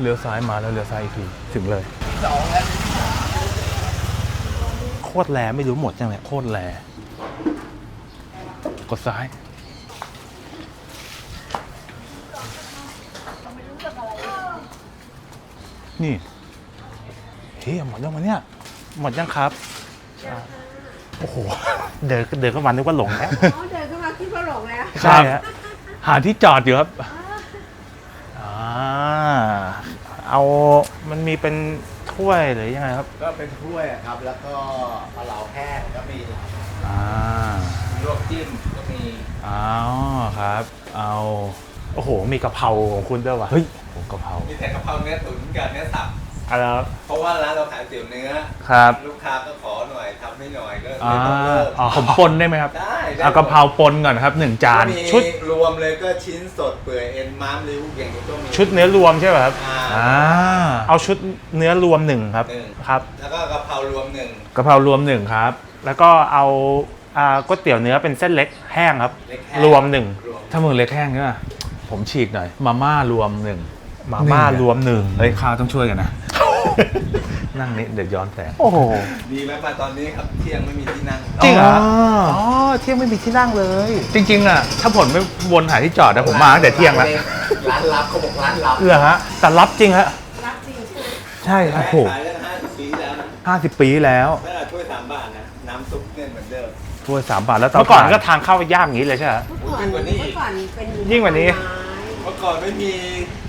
เลี้ยวซ้ายมาแล้วเลี้ยวซ้ายอีกทีถึงเลยสองแล้วโคตรแลไม่รู้หมดยังไงโคตรแลกดซ้ายนี่เฮ้ยหมดยังวะเนี่ยหมดยังครับโอ้โหเดินเดินเข้ามานึกว่าหลงแล้วอ๋อเดินเข้ามาคิดว่าหลงแล้วใช่ฮะหาที่จอดอยู่ครับอ่า เอามันมีเป็นถ้วยหรือยังไงครับ ก็เป็นถ้วยอะครับ แล้วก็ปลาเหลาแห้งก็มีอ่าลวกจิ้มก็มีอ๋อครับ เอาโอ้โหมีกะเพราของคุณด้วยวะเฮ้ยผมกะเพรา มีแต่กะเพราเนื้อตุ๋นกับเนื้อสับ อะไรครับเพราะว่าร้านเราขายก๋วยเตี๋ยวเนื้อครับ ลูกค้าก็ขอหน่อยทำให้หน่อยก็อ่าเลยต้องเลิกอ๋อผมปนได้ไหมครับได้ได้เอากะเพราปนก่อนครับหนึ่งจานก็มีชุดรวมเลยก็ชิ้นสดเปื่อยเอ็นม้ามริ้วอย่างนี้ก็มี ชุดเนื้อรวมใช่ป่ะครับอ่าอ่าเอาชุดเนื้อรวมหนึ่งครับหนึ่ง ครับแล้วก็กะเพรารวมหนึ่งกะเพรารวมหนึ่งครับ แล้วก็เอาอ่าก๋วยเตี๋ยวเนื้อเป็นเส้นเล็กแห้งครับ เล็กแห้งรวมหนึ่งรวมถ้ามึงเล็กแห้งใช่ไหมผมฉีกหน่อยมาม่ารวมหนึ่งมาม่ารวมหนึ่งเฮ้ยข้าวต้องช่วยกันนะ นั่งนี้เดี๋ยวย้อนแสงโอ้โหดีไหมมาตอนนี้ครับเที่ยงไม่มีที่นั่งจริงเหรออ๋อเที่ยงไม่มีที่นั่งเลย จริง ๆ อะ ถ้าผมไม่วนหาที่จอดนะผมมาตั้งแต่เที่ยงแล้วร้านลับเขาบอกร้านลับเออฮะแต่รับจริงฮะรักจริงใช่ไหมใช่ครับโอ้โหขายได้ห้าสิบปีแล้วนะห้าสิบปีแล้วถ้าถ้วยสามบาทนะน้ำซุปเนี่ยเหมือนเดิมถ้วยสามบาทแล้วเตาเมื่อก่อนถ่าก็ทางเข้ายากอย่างนี้เลยใช่ไหมเมื่อก่อนยิ่งกว่านี้อีกเมื่อก่อนเป็นยิ่งกว่านี้ไม้เมื่อก่อนไม่มี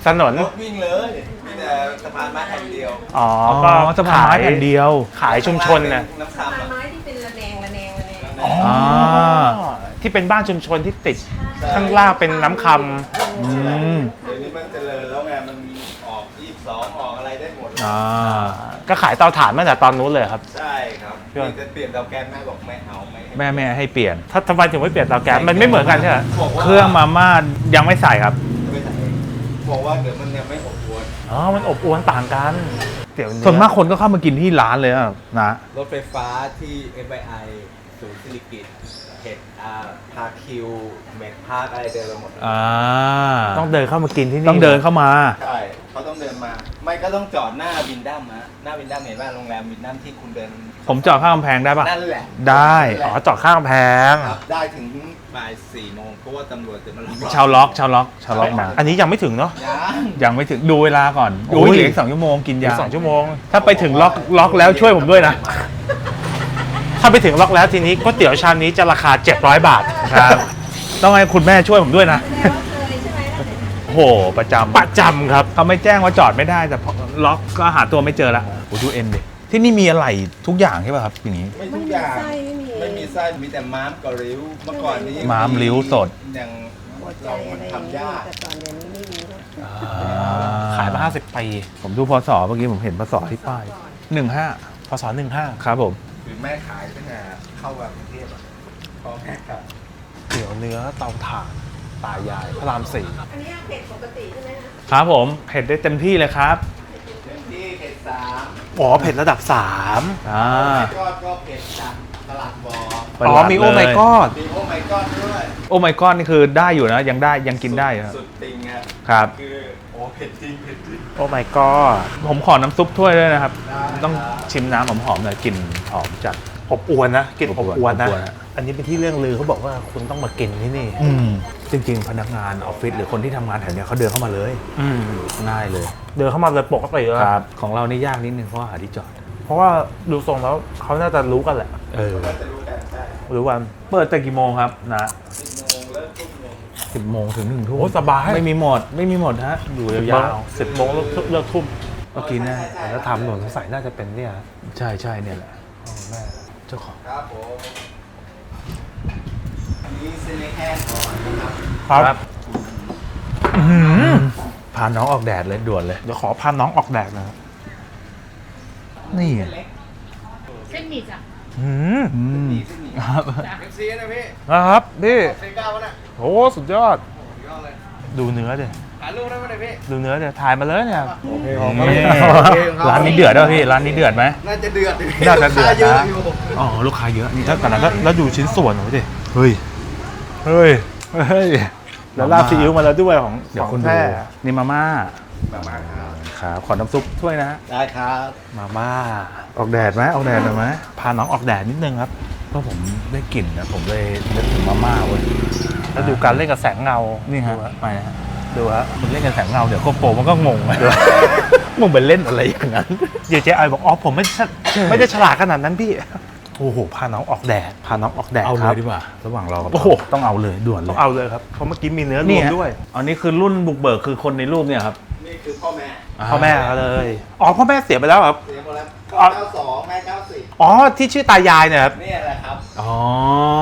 ถนนรถวิ่งเลยมี แต่สะพานไม้แผ่นเดียวอ๋ออ๋อก็สะพานไม้แผ่นเดียว ขายชุมชนนะน้ำสะซ้ำพานอะไม้ที่เป็นระแนงระแนงระแนงอ๋ออ่าที่เป็นบ้านชุมชนที่ติดข้างล่างเป็นน้ำคอืมเดี๋ยวนี้มันเจริญแล้วไงมันออกยี่สองออกอะไรได้หมด อ่าำก็ขายเตาถ่านมาตั้งแต่ตอนนู้นเลยครับ ใช่ครับเพื่อนนี่จะเปลี่ยนเตาแก๊สแม่บอกไม่เอาไม่ให้แม่แม่ให้เปลี่ยน ถ้าทำไมถึงไม่เปลี่ยนเตาแก๊สมันไม่เหมือนกันใช่ไหมบอกว่าเครื่องมาม่ายังไม่ใส่ครับ ไม่ใช่บอกว่าเดี๋ยวมันยังไม่อบ อวนอ๋อ มันอบอวนต่างกันเตี๋ยวเนื้อส่วนมากคนก็เข้ามากินที่ร้านเลยอะนะ รถไฟฟ้าที่ FII ศูนย์สิริกิตเห็ดอาพาคิวเมดพาร์คอะไรเดินไปหมด อ่า ต้องเดินเข้ามากินที่นี่ต้องเดินเข้ามา ใช่ เขาต้องเดินมา ไม่ก็ต้องจอดหน้าวินดัมฮะหน้าวินดัมเห็นว่าโรงแรมวินดัมที่คุณเดินผมจอดข้างกำแพงได้ปะนั่นแหละได้อ๋อจอดข้างกำแพงครับได้ถึงบ่ายสี่โมงเพราะว่าตำรวจจะมาล็อกชาวล็อกชาวล็อกชาวล็อกมา อันนี้ยังไม่ถึงเนาะยังยังไม่ถึงดูเวลาก่อนโอ้โอ้ยยเหลืออีกสองชั่วโมงกินอียากสองชั่วโมง ถ้าไปถึงล็อกล็อกแล้วช่วยผมด้วยนะ ถ้าไปถึงล็อกแล้วทีนี้ก๋วยเตี๋ยวชามนี้จะราคา 700 บาทครับต้องให้คุณแม่ช่วยผมด้วยนะ โอ้โหประจำประจำครับเขาไม่แจ้งว่าจอดไม่ได้แต่พอล็อกก็หาตัวไม่เจอละโอ้ดูเอ็นดิที่นี่มีอะไรทุกอย่างใช่ป่ะครับอย่างนี้ ไม่ไม่ทุกมีอย่าง ไส้ไม่มี ไม่มีไส้มีแต่ม้ามกับริ้ว เมื่อก่อนนี้ยังม้ามริ้วสด ยังหัวใจเราอะไรอย่างทำเงี้ยยาก แต่ก่อนเดี๋ยวนี้ไม่มีแล้วขายมา50ปีผมดูพศเมื่อกี้ผมเห็นพศที่ป้ายหนึ่งห้าพศ15ครับผม คือแม่ขายตั้งแต่เข้ามากรุงเทพอะพอแม่ขาย เตี๋ยวเนื้อเตาถ่าน ตายายพระรามสี่อันนี้เผ็ดปกติใช่ไหมคะครับผมเผ็ดได้เต็มที่เลยครับเต็มที่เผ็ดสามอ๋อเผ็ดระดับ3อ่าก็ก็เผ็ดจากตลาดบออ๋อมีโอ้ my god มีโอ้ไม่ก้อนด้วยโอ้ my god นี่คือได้อยู่นะยังได้ยังกินได้อยู่นะสุดติงอะครับคือโอ้เผ็ดจริงเผ็ดจริงโอ้ my god ผมขอน้ำซุปถ้วยด้วยนะครับได้ต้องครับชิมน้ำหอมๆหน่อยกลิ่นหอมจัดอบอวนนะกลินออบบออววนนนะ อบอวนอะอันนี้เป็นที่เรื่องลือเขาบอกว่าคุณต้องมากินที่นี่ อืมจริง ๆ พนักงานออฟฟิศหรือคนที่ทำงานแถวเนี้ยเขาเดินเข้ามาเลยอืมง่ายเลยเดินเข้ามาเลยปกติเลยครับ ของเรานี่ยากนิดนึงเพราะว่าหาที่จอด เพราะว่าดูทรงแล้วเขาน่าจะรู้กันแหละ เออก็จะรู้กันใช่รู้กัน เปิดแต่กี่โมงครับนะสิบโมงเลิกทุ่มหนึ่งสิบโมงถึงหนึ่งทุ่มโอ้สบาย ไม่มีหมด ไม่มีหมดฮะ อยู่ยาวสิบโมงเลิกเลิกทุ่มๆก็กินได้แล้วทำหนุนใส่น่าจะเป็นเนี่ยใช่ใช่เนี่ยแหละ อ๋อแม่เจ้าของ ครับผมอั นนี้เส้นเล็กแห้งก่อนนะครับครับอื้อหือพาน้องออกแดดเลยด่วนเลย เดี๋ยวขอพาน้องออกแดดนะครับนี่เส้นเล็กเส้นหมี่จ้ะอืมอืมนี่เส้นหมี่ครับเอฟซีนะพี่นะครับพี่เซก้าวะน่ะโอ้สุดยอด โอ้ยอดเลยดูเนื้อเดี๋ยถ่ายรูปได้ไหมเนี่ยพี่ดูเนื้อเดี๋ยถ่ายมาเลยเนี่ยโอเคนี่ร้านนี้เดือดด้วยพี่ร้านนี้เดือดไหม น่าจะเดือดน่าจะเดือดเยอะนะอยู่อ๋อลูกค้าเยอะนี่แล้วกันนั้นก็แล้วดูชิ้นส่วนหน่อยดิเฮ้ย เฮ้ย เฮ้ย แล้วราดซีอิ๊วมาแล้วด้วยของเดี๋ยวขคุองณดูแท้นี่มาม่ามามาครับครับขอน้ำซุปถ้วยนะฮะได้ครับมาม่า ออกแดดไหมออกแดดหน่อยไหมพาน้องออกแดดนิดนึงครับ เพราะผมได้กลิ่นนะผมเลยนึกถึงมาม่าเว้ยแล้วดูการเล่นกับแสงเงา นี่นี่ฮะฮะไปนะฮะดูฮะมันเล่นกันแสงเงาเดี๋ยวโกโปรมันก็งงมึงไปเล่นอะไรอย่างนั้น เดี๋ยวเจ๊ไอบอกอ๋อผมไม่ใช่ไม่ได้ฉลาดขนาดนั้นพี่ โอ้โหพาน้องออกแดดพาน้องออกแดดเอาคเลรับยดีกว่า ระหว่างรอกับโอ้โหต้องเอาเลยด่วนเลต้อยงเอาเลยครับเพราะเมื่อกี้มีเนื้อรนี่วมฮะด้วยอันนี้คือรุ่นบุกเบิกคือคนในรูปเนี่ยครับนี่คือพ่อแม่พ่อแม่เขาเลยอ๋อพ่อแม่เสียไปแล้วครับ เสียหมดแล้วอ๋อเก้าสองแม่เก้าสิบอ๋อที่ชื่อตายายเนี่ยครับ เนี่ยแหละครับ อ๋อ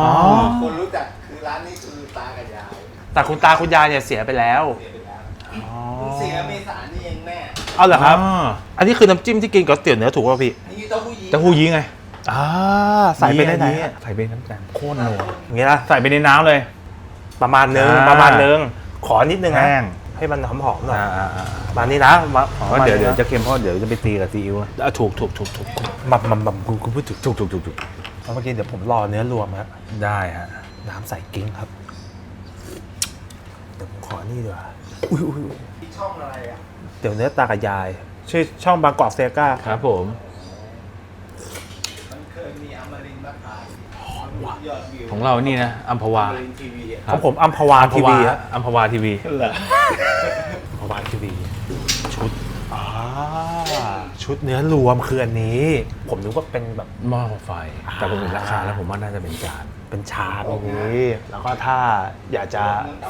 อ๋อ คนรู้จักคือร้านนี้คือตากับยายแต่คุณตาคุณยายเนี่ยเสียไปแล้วเสียไปแล้วอ๋อเพิ่งเสียเมษานี่เองแม่เอาเหรอครับอ๋ออันนี้คือน้ำจิ้มที่กินกับก๋วยเตี๋ยวเนื้อถูกป่ะพี่ นี่เต้าหู้ยี้เต้าหู้ยี้ไง อ่าใส่ไปในไหนอัอะใส่ไปน้ำตาลโคตรนัวอย่างเงี้ยนะใส่ไปในน้ำเลย ประมาณนึงอ่า ประมาณนึงขอนิดนึงนะแห้งให้มันหอมๆหน่อยอ่าอ่าอ่าประมาณนี้นะมาเพราะเดี๋ยวเดี๋ยวจะเค็มเพราะเดี๋ยวจะไปตีกับซีอิ๊วนะอะถูกถูกถูกถูกมัมมัมมัมคุณคุณพูดถูกถูกถูกถูกถูกเพราะเมื่อกี้เดี๋ยวผมรอเนื้อรวมฮะได้ฮะน้ำใส่กิ้งครับเดี๋ยวผมขอนี่ดีกว่าอุ้ยอุ้ยอุ้ยที่ช่องอะไรอะเดี๋ยวเนื้อตากับยาย ชื่อช่องบางกอกเซก้าครับผม มันเคยมีอมรินทร์มาถ่ายยอดวิว ของเรานี่นะอัมพวาอมรินทร์ทีวีอะของผมอัมพวาทีวีฮะอัมพวาทีวีเหรออัมพวาทีวีชุดอ่าชุดเนื้อรวมคืออันนี้ ผมนึกว่าเป็นแบบหม้อไฟ แต่ผมเห็นราคาแล้วผมว่าน่าจะเป็นจานเป็นชามอย่างนี้ แล้วก็ถ้าอยากจะ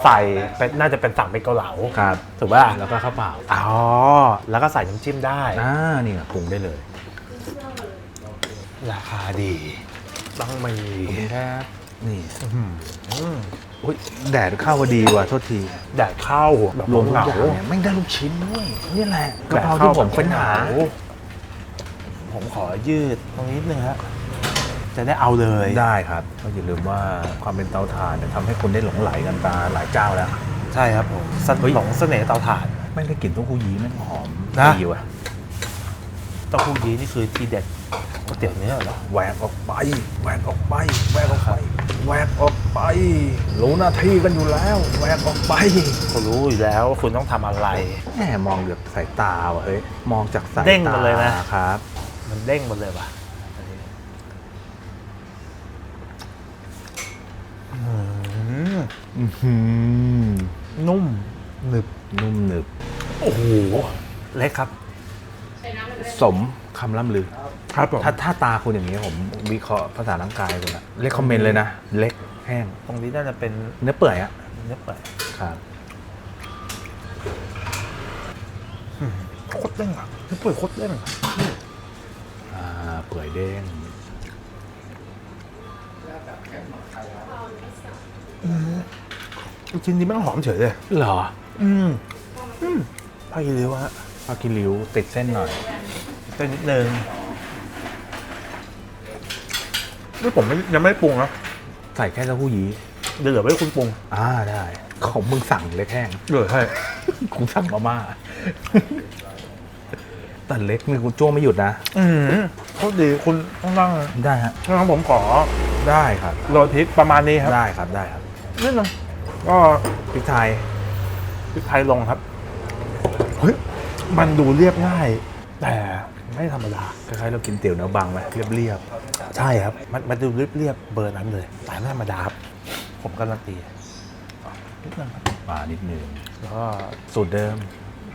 ใส่เป็นน่าจะเป็นสั่งเป็นเกาเหลาครับถูกป่ะแล้วก็ข้าวเปล่าอ๋อแล้วก็ใส่น้ำจิ้มได้อ่านี่นะปรุงได้เลย ราคาดี ต้องมีขอบคุณครับนี่อืมอุ้ยแดดเข้าพอดีว่ะโทษทีแดดเข้าแบบรวมทุกเหงาอย่างเนี่ยไม่งได้ลูกชิ้นด้วยนี่แหละกะแดดเพราเข้าที่ผมเป็นหา ผมขอยืดตรงนี้นิดนึงฮะจะได้เอาเลยได้ครับก็อย่าลืมว่าความเป็นเตาถ่านเนี่ยทำให้คนได้หลงไหลกันตาหลายเจ้าแล้ว ใช่ครับผมสเฮ้ยหลงเสน่ห์เตาถ่านไม่ได้กลิ่นเต้าหู้ยี้แม่งหอมนะดีว่ะเต้าหู้ยี้นี่คือทีเด็ด ก๋วยเตี๋ยวเนื้อเหรอแหวกออกไปแหวกออกไปแหวกออกไปแหวกออกไป รู้หน้าที่กันอยู่แล้วแหวกออกไปเขารู้อยู่แล้วว่าคุณต้องทำอะไร แหมมองจากสายตาว่ะเฮ้ยมองจากสายตาเด้งมาเลยนะ ครับ มันเด้งหมดเลยว่ะอันนี้อืมอื้อหือนุ่มหนึบนุ่มหนึบ โอ้โหเล็กครับ สมคำล่ำลือ ครับผมถ้าถ้าตาคุณอย่างนี้ผมวิเคราะห์ภาษาร่างกายคุณอะเล็กคอมเมนต์เลยนะ เล็กแห้ง ตรงนี้น่าจะเป็นเนื้อเปื่อยอะเนื้อเปื่อยครับโคตรเด้งอะเนื้อเปื่อยโคตรเด้งอะอ่าเปื่อยเด้งชิ้นนี้แม่งหอมเฉยเลย เหรออืมอืมพากิริวฮะ ปลากิริ้วติดเส้นหน่อยเป็นนิดนึง นี่ผมไม่ยังไม่ได้ปรุงนะใส่แค่เต้าหู้ยี้เดี๋ยวเหลือไว้ให้คุณปรุงอ่าได้ ของมึงสั่งเล็กแห้ง เหลือให้กูสั่งมาม่า แต่เล็กนี่กูจ้วงไม่หยุดนะ อืมโคตรดีคุณต้องนั่งได้ฮะ งั้นผมขอได้ครับ โรยพริกประมาณนี้ครับได้ครับได้ครับนิดนึงก็พริกไทยพริกไทยลงครับ เฮ้ย มันดูเรียบง่าย แต่ไม่ธรรมดาคล้ายๆเรากินเตี๋ยวเนื้อบางไหมเรียบใช่ครับ มันมันดูเรียบๆเบอร์นั้นเลย แต่ไม่ธรรมดาครับ ผมการันตีนิดนึงครับๆมานิดนึงแล้วก็สูตรเดิม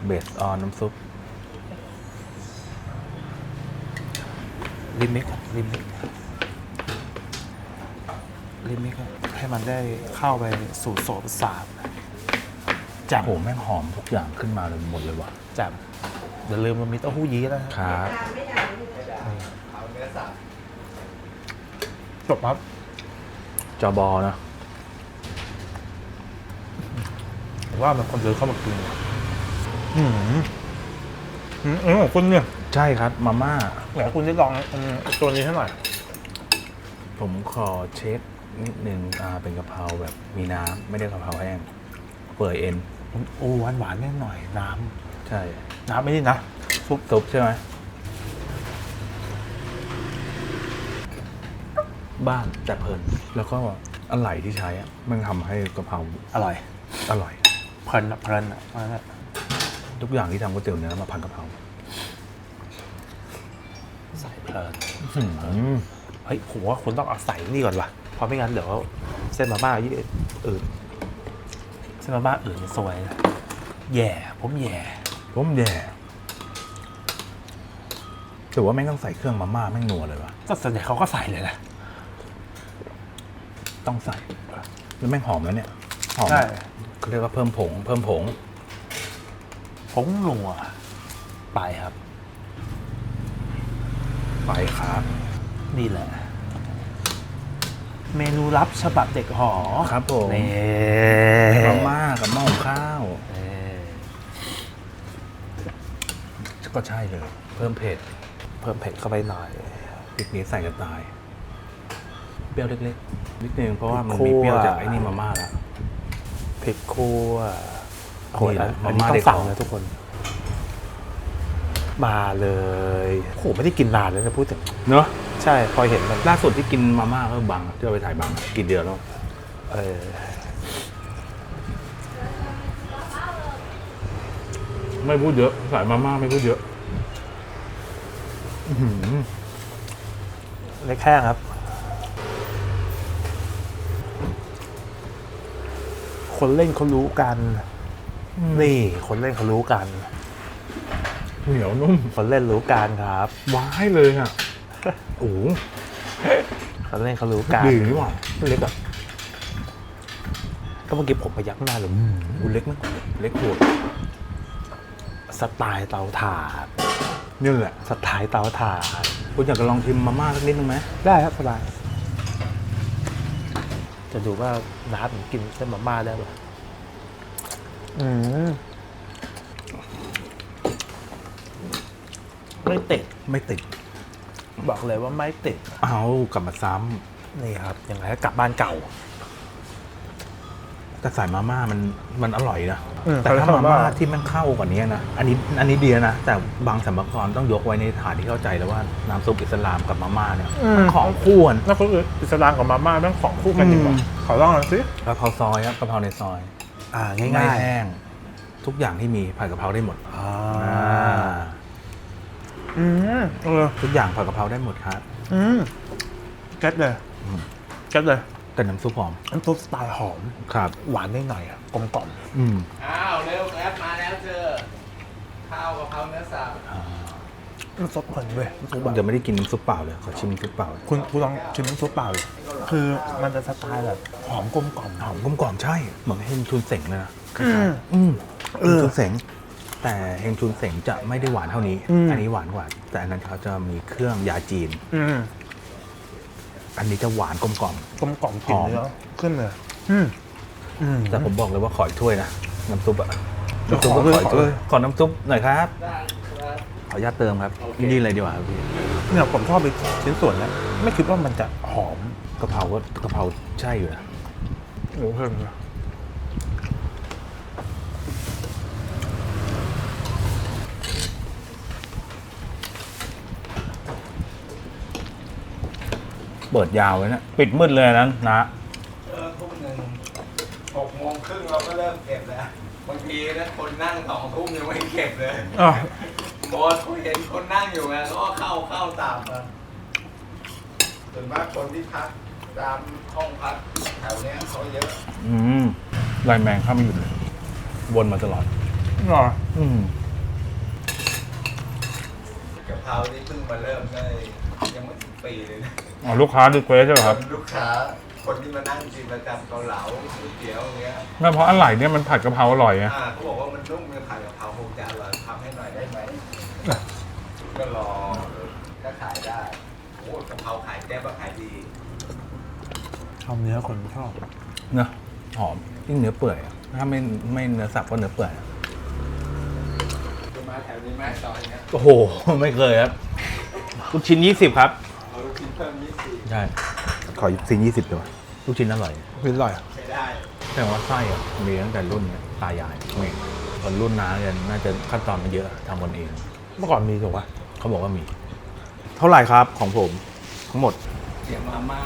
เบสออนน้ำซุปลิมิกครับลิมิกลิมิกครับให้มันได้เข้าไปสู่โสตประสาทแจ่มโอ้โหแม่งหอมทุกอย่างขึ้นมาเลยหมดเลยว่ะแจ่มอย่าลืมมันมีเต้าหู้ยี้นะฮะครับเอาเนื้อสัตว์จบครับจอบอเนอะผมว่ามันคนเดินเข้ามากินอืมอืมเออของคุณเนี่ยใช่ครับ มาม่าไหนคุณได้ลองอืมตัวนี้ให้หน่อยผมขอเช็คนิดนึงอ่าเป็นกะเพราแบบมีน้ำไม่ได้กะเพราแห้ง เปื่อยเอ็นโอ้หวานหวานๆนิดหน่อยน้ใช่ำน้ำไม่นี่นะซุปซุปใช่ไหมบ้านแต่เพลินแล้วก็อะไรที่ใช้อะมันทำให้กะเพราอร่อย อร่อย เพลินอะเพลินอะว่างั้นทุกอย่างที่ทำก๋วยเตี๋ยวเนื้อมาพันกะเพราใส่เพลิน อืมเฮ้ยผมว่าคุณต้องเอาใส่นี่ก่อนว่ะเพราะไม่งั้นเดี๋ยวเส้นมาม่ายี่อื่น เส้นมาม่าอื่นสวยนะแย่ ผมแย่ ผมแย่ถือว่าแม่งต้องใส่เครื่องมาม่าแม่งนัวเลยวะก็ส่วนใหญ่เขาก็ใส่เลยนะต้องใส่แล้วแม่งหอมแล้วเนี่ยหอมใช่เขาเรียกว่าเพิ่มผง เพิ่มผง ผงนัว ไปครับ ไปครับ นี่แหละ เมนูลับฉบับเด็กหอครับผมนี่มาม่ากับหม้อหุงข้าวนี่ก็ใช่เลย เพิ่มเผ็ดเพิ่มเผ็ดเข้าไปหน่อยพริกนี้ใส่กระต่าย เปรี้ยวเล็กๆนิดนึงเพราะว่ามันพริมีกคั่วเปรี้ยวจากไอ้นี่มาม่าแล้วพริกคั่วโอ้โหนี่แหละอันนี้มาม่าต้อเด็งกสั่งหอนะทุกคน มาเลยโอ้โหไม่ได้กินนานเลยนะพูดถึงเนอะ ใช่พอเห็นมันล่าสุดที่กินมาม่าก็บังที่เราไปถ่ายบังกินเดือนแล้วเออไม่พูดเยอะสายมาม่าไม่พูดเยอะเล็กแห้งครับ คนเล่นเขารู้กัน นี่ คนเล่นเขารู้กัน เหนียวนุ่มคนเล่นรู้กันครับ ว้ายเลยอะ โอ้โหคนเล่นเขารู้กันดีนี่หว่าเล็กอะก็เมื่อกี้ผมไปยักหน้าเลยอูเล็กนะเล็กโหดสไตล์เตาถ่านนี่แหละสไตล์เตาถ่านคุณอยากจะลองชิมมาม่าสักนิดนึงไหมได้ครับสบายจะดูว่าน้าผมกินเส้นมาม่าได้ป่ะอืมไม่ติดไม่ติด บอกเลยว่าไม่ติด เอากลับมาซ้นี่ครับยังไงก็กลับบ้านเก่าำแต่สายมาม่ามันมันอร่อยนะอืมแต่ถ้าเขาเรียกมาม่าว่าที่มันเข้ากว่านี้นะอันนี้อันนี้ดีนะ แต่บางสมกรต้องยกไว้ในฐานที่เข้าใจแล้วว่าน้ำซุปอิสลามกับมาม่าเนี่ยมันของคู่กันแล้วก็คืออิสลามกับมาม่าแม่งของคู่กันจริงอืวะมขอลองหน่อยสิกะเพราซอยครับกะเพราในซอยอ่าไม่ง่ายแห้ง ทุกอย่างที่มีผัดกะเพราได้หมดๆอ่า อ่า อืมเออทุกอย่างผัดกะเพราได้หมดครับ อืมเก็ตเลยอืม เก็ตเลยแต่น้ำซุปหอมน้ำซุปสไตล์หอม ครับ หวานนิดหน่อยอะกลมกล่อมอืมอ้าวเร็วแอปมาแล้วเจอข้าวกะเพราเนื้อสับน้ำซุปเพลินเว้ยน้ำซุปแบบเดี๋ยวไม่ได้กินน้ำซุปเปล่าเลยขอชิมน้ำซุปเปล่าคุณคุณลองชิมน้ำซุปเปล่าเลยคือมันจะสไตล์แบบหอมกลมกล่อมหอมกลมกล่อมใช่ เหมือนเฮงชุนเสงเลยนะอืม อืมเอเฮงอชุนเสง แต่เฮงชุนเสงจะไม่ได้หวานเท่านี้ อืม อันนี้หวานกว่า แต่อันนั้นเขาจะมีเครื่องยาจีน อืมอันนี้จะหวานกลมกล่อม กลมกล่อมกลิ่นหอม เนื้อขึ้นเลยอืมอืม แต่ผมบอกเลยว่าขออีกถ้วยนะน้ำซุปอะเดี๋ยวน้ำซุปก็ขอเลยขออีกถ้วยขอเลยขอน้ำซุปหน่อยครับได้ครับขออนุญาตเติมครับนี่เลยดีกว่าครับพี่เนี่ยผมชอบไปชิ้นส่วนนะไม่คิดว่ามันจะหอมกะเพราก็กะเพราใช่อยู่นะ โอ้เพิ่มเลย เปิดยาวเลยนะปิดมืดเลยนั้นนะเออทุ่มหนึ่งหกโมงครึ่งเราก็เริ่มเก็บแล้วบางทีนะคนนั่งสองทุ่มยังไม่เก็บเลยอะหมดเขาเห็นคนนั่งอยู่ไงเขาก็เข้าเข้าตามมาส่วนมากคนที่พักตามห้องพักแถวเนี้ยเขาเยอะอืมไลน์แมงเข้าไม่หยุดเลย วนมาตลอดหรออืมกะเพรานี่เพิ่งมาเริ่มได้ยังไม่ถึงปีเลยนะ อ๋อลูกค้ารีเควสใช่ไหมครับลูกค้าคนที่มานั่งกินประจำเกาเหลาก๋วยเตี๋ยวอย่างเงี้ยไม่เพราะอะไรเนี่ยมันผัดกะเพราอร่อยไงอ่าเขาบอกว่ามันนุ่มเลยผัดกะเพราคงจะอร่อยทำให้หน่อยได้ไหมก็รอก็ขายได้โอ้กะเพราขายแก้ว่าขายดีชอบเนื้อคนชอบเนอะหอมยิ่งเนื้อเปื่อยอะถ้าไม่ไม่เนื้อสับก็เนื้อเปื่อยอะจะมาแถวนี้ไหมซอยเนี้ยโอ้โห ไม่เคยครับลูกชิ้นยี่สิบครับ ใช่ขอชิ้นยี่สิบด้วยลูกชิ้นอร่อยอร่อยใช้ได้แต่ว่าไส้อะมีตั้งแต่รุ่นเนี่ยตายายไม่คนรุ่นน้าเนี่ยน่าจะขั้นตอนมันเยอะทำคนเองเมื่อก่อนมีถูกปะเขาบอกว่ามี เท่าไหร่ครับของผมทั้งหมดตี๋ยวมาม่า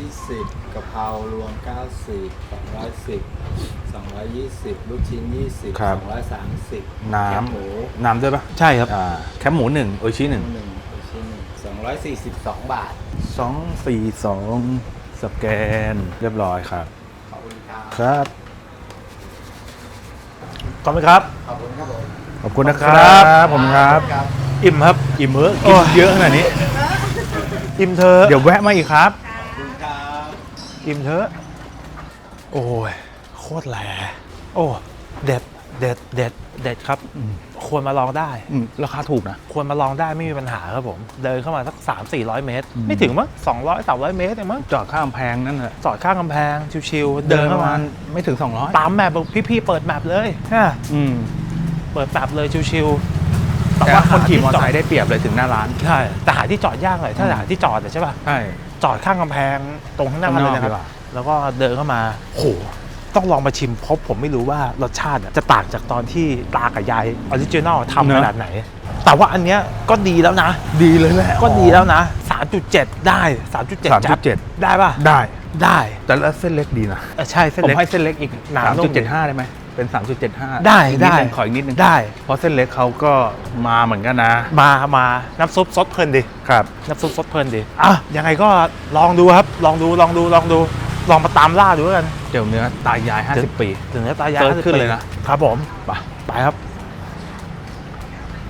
120กะเพรารวม 90 210 220 ลูกชิ้น 20 ครับ 230น้แคบหมูำน้ำด้วยปะใช่ครับอ่าแคปหมูหนึ่งโออิชิหนึ่ง หนึ่งลูกชิ้นหนึ่ง 242 บาท สองสี่สองสแกนเรียบร้อยครับ ขอบคุณครับ ครับขอบคุณครับ ขอบคุณครับผมขอบคุณนะครับผมครับ ครับ อิ่มครับอิ่มเออกินเยอะขนาดนี้ อิ่มเธอะเดี๋ยวแวะมาอีกครับ ขอบคุณครับ อิ่มเธอะโอ้ยโคตรแหลโอ้เด็ดเด็ดเด็ดเด็ดครับอืม ควรมาลองได้ อืมราคาถูกนะ ควรมาลองได้ไม่มีปัญหาครับผม เดินเข้ามาสัก 3 4 0 0 เมตร อืม ไม่ถึงมั้ง200 300 เมตรเองมั้งจอดข้างกำแพงนั่นแหละจอดข้างกำแพง ชิวๆเดินเข้ามาไม่ถึง 200ตามแมปบอกพี่ๆเปิดแมปเลยฮะอืมเปิดแมปเลยชิวๆแต่ว่าคนขี่มอเตอร์ไซหาค์ได้เปรียบเลยถึงหน้าร้านที่จอดใช่แต่หาที่จอดยากหน่อยถ้าอืม หาที่จอดอะใช่ป่ะ ใช่ จอดข้างกำแพงตรงข้างหน้าข้างนเลอกยนะคดีรับกว่า แล้วก็เดินเข้ามาโห ต้องลองมาชิมเพราะผมไม่รู้ว่ารสชาติอะจะต่างจากตอนที่ตากับยายออริจินอลทำขนาดไหน แต่ว่าอันเนี้ยก็ดีแล้วนะ ดีเลยแหละก็ดีแล้วนะ 3.7 ได้ 3.7จัด3.7 ได้ป่ะ ได้ ได้ แต่ละเส้นเล็กดีนะเออใช่เส้นผมเล็กให้เส้นเล็กอีกหนานุ่ม3.75 ได้ไหมเป็น 3.75 ได้อีกนิได้นึงขออีกนิดนึงได้ เพราะเส้นเล็กเขาก็มาเหมือนกันนะ มามาน้ำซุปซดเพลินดิครับน้ำซุปซดเพลินดิอะยังไงก็ลองดูครับ ลองดูลองดูลองดู ลองมาตามล่าดูแล้วกันเดี๋ยวเนื้อตายาย 50 ปี ถึงจะตายายเซิร์ช50ขึ้นปีเลยนะ ครับผม ไปไปครับ